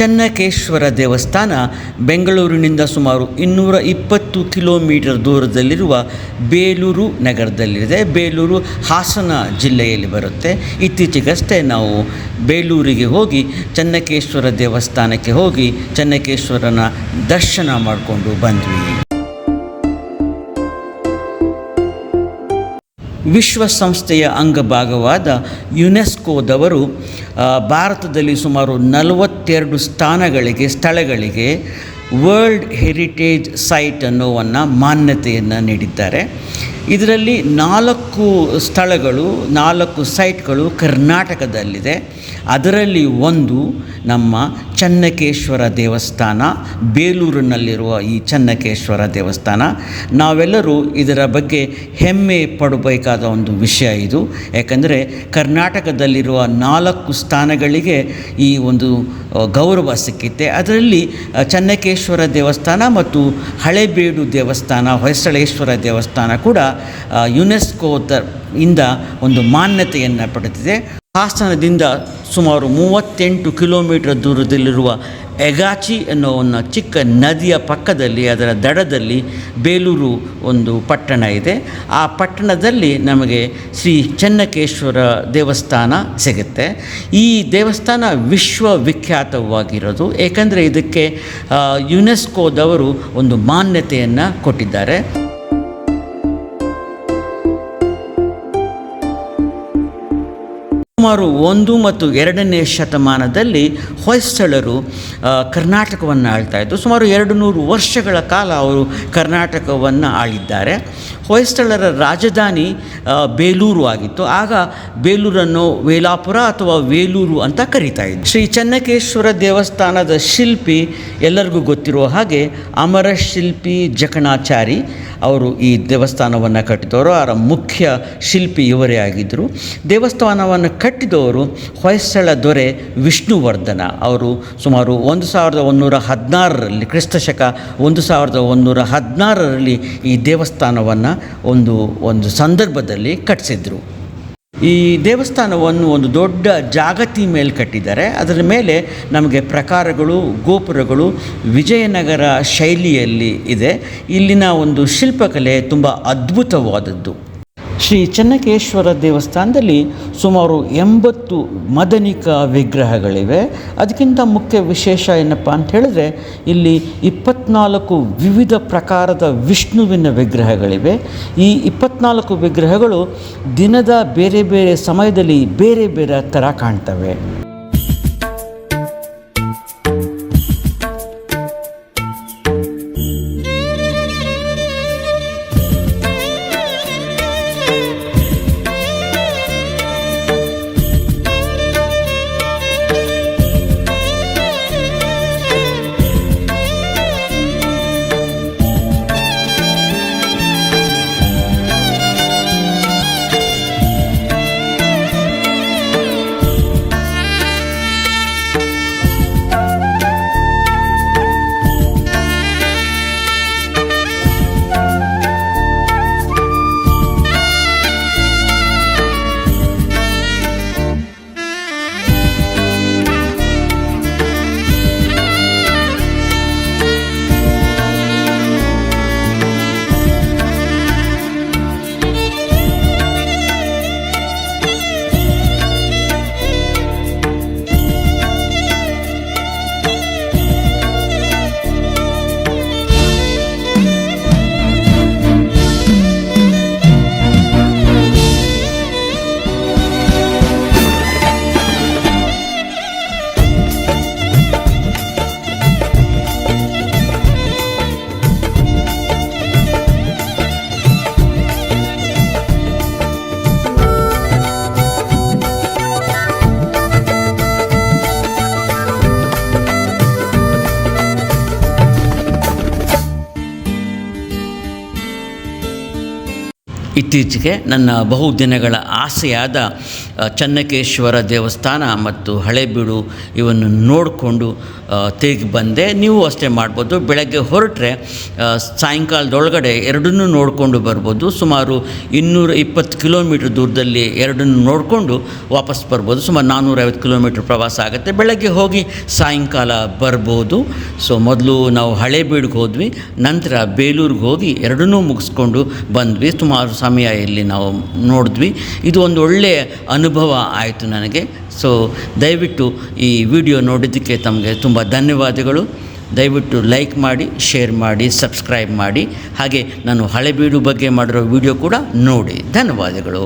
ಚೆನ್ನಕೇಶ್ವರ ದೇವಸ್ಥಾನ ಬೆಂಗಳೂರಿನಿಂದ ಸುಮಾರು ಇನ್ನೂರ ಇಪ್ಪತ್ತು ಕಿಲೋಮೀಟರ್ ದೂರದಲ್ಲಿರುವ ಬೇಲೂರು ನಗರದಲ್ಲಿದೆ. ಬೇಲೂರು ಹಾಸನ ಜಿಲ್ಲೆಯಲ್ಲಿ ಬರುತ್ತೆ. ಇತ್ತೀಚೆಗಷ್ಟೇ ನಾವು ಬೇಲೂರಿಗೆ ಹೋಗಿ ಚನ್ನಕೇಶ್ವರ ದೇವಸ್ಥಾನಕ್ಕೆ ಹೋಗಿ ಚನ್ನಕೇಶ್ವರನ ದರ್ಶನ ಮಾಡಿಕೊಂಡು ಬಂದ್ವಿ. ವಿಶ್ವಸಂಸ್ಥೆಯ ಅಂಗಭಾಗವಾದ ಯುನೆಸ್ಕೋದವರು ಭಾರತದಲ್ಲಿ ಸುಮಾರು ನಲವತ್ತೆರಡು ಸ್ಥಾನಗಳಿಗೆ, ಸ್ಥಳಗಳಿಗೆ ವರ್ಲ್ಡ್ ಹೆರಿಟೇಜ್ ಸೈಟ್ ಅನ್ನೋವನ್ನು ಮಾನ್ಯತೆಯನ್ನು ನೀಡಿದ್ದಾರೆ. ಇದರಲ್ಲಿ ನಾಲ್ಕು ಸ್ಥಳಗಳು, ನಾಲ್ಕು ಸೈಟ್ಗಳು ಕರ್ನಾಟಕದಲ್ಲಿದೆ. ಅದರಲ್ಲಿ ಒಂದು ನಮ್ಮ ಚನ್ನಕೇಶ್ವರ ದೇವಸ್ಥಾನ, ಬೇಲೂರಿನಲ್ಲಿರುವ ಈ ಚನ್ನಕೇಶ್ವರ ದೇವಸ್ಥಾನ. ನಾವೆಲ್ಲರೂ ಇದರ ಬಗ್ಗೆ ಹೆಮ್ಮೆ ಪಡಬೇಕಾದ ಒಂದು ವಿಷಯ ಇದು. ಯಾಕಂದರೆ ಕರ್ನಾಟಕದಲ್ಲಿರುವ ನಾಲ್ಕು ಸ್ಥಾನಗಳಿಗೆ ಈ ಒಂದು ಗೌರವ ಸಿಕ್ಕಿತ್ತೆ. ಅದರಲ್ಲಿ ಚನ್ನಕೇಶ್ವರ ದೇವಸ್ಥಾನ ಮತ್ತು ಹಳೆಬೇಡು ದೇವಸ್ಥಾನ, ಹೊಯ್ಸಳೇಶ್ವರ ದೇವಸ್ಥಾನ ಕೂಡ ಯುನೆಸ್ಕೋ ಇಂದ ಒಂದು ಮಾನ್ಯತೆಯನ್ನು ಪಡೆದಿದೆ. ಹಾಸನದಿಂದ ಸುಮಾರು ಮೂವತ್ತೆಂಟು ಕಿಲೋಮೀಟರ್ ದೂರದಲ್ಲಿರುವ ಎಗಾಚಿ ಅನ್ನೋ ಒಂದು ಚಿಕ್ಕ ನದಿಯ ಪಕ್ಕದಲ್ಲಿ, ಅದರ ದಡದಲ್ಲಿ ಬೇಲೂರು ಒಂದು ಪಟ್ಟಣ ಇದೆ. ಆ ಪಟ್ಟಣದಲ್ಲಿ ನಮಗೆ ಶ್ರೀ ಚನ್ನಕೇಶ್ವರ ದೇವಸ್ಥಾನ ಸಿಗುತ್ತೆ. ಈ ದೇವಸ್ಥಾನ ವಿಶ್ವವಿಖ್ಯಾತವಾಗಿರೋದು, ಏಕೆಂದರೆ ಇದಕ್ಕೆ ಯುನೆಸ್ಕೋದವರು ಒಂದು ಮಾನ್ಯತೆಯನ್ನು ಕೊಟ್ಟಿದ್ದಾರೆ. ಸುಮಾರು ಒಂದು ಮತ್ತು ಎರಡನೇ ಶತಮಾನದಲ್ಲಿ ಹೊಯ್ಸಳರು ಕರ್ನಾಟಕವನ್ನು ಆಳ್ತಾ ಇದ್ದು ಸುಮಾರು ಎರಡು ನೂರು ವರ್ಷಗಳ ಕಾಲ ಅವರು ಕರ್ನಾಟಕವನ್ನು ಆಳಿದ್ದಾರೆ. ಹೊಯ್ಸಳರ ರಾಜಧಾನಿ ಬೇಲೂರು ಆಗಿತ್ತು. ಆಗ ಬೇಲೂರನ್ನು ವೇಲಾಪುರ ಅಥವಾ ವೇಲೂರು ಅಂತ ಕರೀತಾ ಇದ್ದರು ಶ್ರೀ ಚನ್ನಕೇಶ್ವರ ದೇವಸ್ಥಾನದ ಶಿಲ್ಪಿ ಎಲ್ಲರಿಗೂ ಗೊತ್ತಿರುವ ಹಾಗೆ ಅಮರ ಶಿಲ್ಪಿ ಜಕಣಾಚಾರಿ ಅವರು ಈ ದೇವಸ್ಥಾನವನ್ನು ಕಟ್ಟಿದವರು. ಅವರ ಮುಖ್ಯ ಶಿಲ್ಪಿ ಇವರೇ ಆಗಿದ್ದರು. ದೇವಸ್ಥಾನವನ್ನು ಕಟ್ಟಿದವರು ಹೊಯ್ಸಳ ದೊರೆ ವಿಷ್ಣುವರ್ಧನ. ಅವರು ಸುಮಾರು ಒಂದು ಸಾವಿರದ ಒಂದೂರ ಹದಿನಾರರಲ್ಲಿ, ಕ್ರಿಸ್ತಶಕ ಒಂದು ಸಾವಿರದ ಒಂದೂರ ಹದಿನಾರರಲ್ಲಿ ಈ ದೇವಸ್ಥಾನವನ್ನು ಒಂದು ಒಂದು ಸಂದರ್ಭದಲ್ಲಿ ಕಟ್ಟಿಸಿದ್ರು. ಈ ದೇವಸ್ಥಾನವನ್ನು ಒಂದು ದೊಡ್ಡ ಜಾಗತಿ ಮೇಲೆ ಕಟ್ಟಿದ್ದಾರೆ. ಅದರ ಮೇಲೆ ನಮಗೆ ಪ್ರಕಾರಗಳು, ಗೋಪುರಗಳು, ವಿಜಯನಗರ ಶೈಲಿಯಲ್ಲಿ ಇದೆ. ಇಲ್ಲಿನ ಒಂದು ಶಿಲ್ಪಕಲೆ ತುಂಬ ಅದ್ಭುತವಾದದ್ದು. ಶ್ರೀ ಚೆನ್ನಕೇಶ್ವರ ದೇವಸ್ಥಾನದಲ್ಲಿ ಸುಮಾರು ಎಂಬತ್ತು ಮದನಿಕ ವಿಗ್ರಹಗಳಿವೆ. ಅದಕ್ಕಿಂತ ಮುಖ್ಯ ವಿಶೇಷ ಏನಪ್ಪ ಅಂತ ಹೇಳಿದ್ರೆ, ಇಲ್ಲಿ ಇಪ್ಪತ್ನಾಲ್ಕು ವಿವಿಧ ಪ್ರಕಾರದ ವಿಷ್ಣುವಿನ ವಿಗ್ರಹಗಳಿವೆ. ಈ ಇಪ್ಪತ್ನಾಲ್ಕು ವಿಗ್ರಹಗಳು ದಿನದ ಬೇರೆ ಬೇರೆ ಸಮಯದಲ್ಲಿ ಬೇರೆ ಬೇರೆ ಥರ ಕಾಣ್ತವೆ. ಇತ್ತೀಚೆಗೆ ನನ್ನ ಬಹುದಿನಗಳ ಆಸೆಯಾದ ಚನ್ನಕೇಶ್ವರ ದೇವಸ್ಥಾನ ಮತ್ತು ಹಳೆಬೀಡು ಇವನ್ನು ನೋಡಿಕೊಂಡು ತಿರುಗಿ ಬಂದೆ. ನೀವು ಅಷ್ಟೇ ಮಾಡ್ಬೋದು. ಬೆಳಗ್ಗೆ ಹೊರಟ್ರೆ ಸಾಯಂಕಾಲದೊಳಗಡೆ ಎರಡನ್ನೂ ನೋಡಿಕೊಂಡು ಬರ್ಬೋದು. ಸುಮಾರು ಇನ್ನೂರ ಇಪ್ಪತ್ತು ಕಿಲೋಮೀಟ್ರ್ ದೂರದಲ್ಲಿ ಎರಡನ್ನು ನೋಡಿಕೊಂಡು ವಾಪಸ್ ಬರ್ಬೋದು. ಸುಮಾರು ನಾನ್ನೂರೈವತ್ತು ಕಿಲೋಮೀಟ್ರ್ ಪ್ರವಾಸ ಆಗುತ್ತೆ. ಬೆಳಗ್ಗೆ ಹೋಗಿ ಸಾಯಂಕಾಲ ಬರ್ಬೋದು. ಸೊ, ಮೊದಲು ನಾವು ಹಳೆಬೀಡಿಗೆ ಹೋದ್ವಿ. ನಂತರ ಬೇಲೂರಿಗೆ ಹೋಗಿ ಎರಡನ್ನೂ ಮುಗಿಸ್ಕೊಂಡು ಬಂದ್ವಿ. ಸುಮಾರು ಸಮಯ ಇಲ್ಲಿ ನಾವು ನೋಡಿದ್ವಿ. ಇದು ಒಂದು ಒಳ್ಳೆಯ ಅನುಭವ ಆಯಿತು ನನಗೆ. ಸೊ ದಯವಿಟ್ಟು ಈ ವಿಡಿಯೋ ನೋಡಿದ್ದಕ್ಕೆ ತಮಗೆ ತುಂಬ ಧನ್ಯವಾದಗಳು. ದಯವಿಟ್ಟು ಲೈಕ್ ಮಾಡಿ, ಶೇರ್ ಮಾಡಿ, ಸಬ್ಸ್ಕ್ರೈಬ್ ಮಾಡಿ. ಹಾಗೆ ನಾನು ಹಳೆಬೀಡು ಬಗ್ಗೆ ಮಾಡಿರೋ ವಿಡಿಯೋ ಕೂಡ ನೋಡಿ. ಧನ್ಯವಾದಗಳು.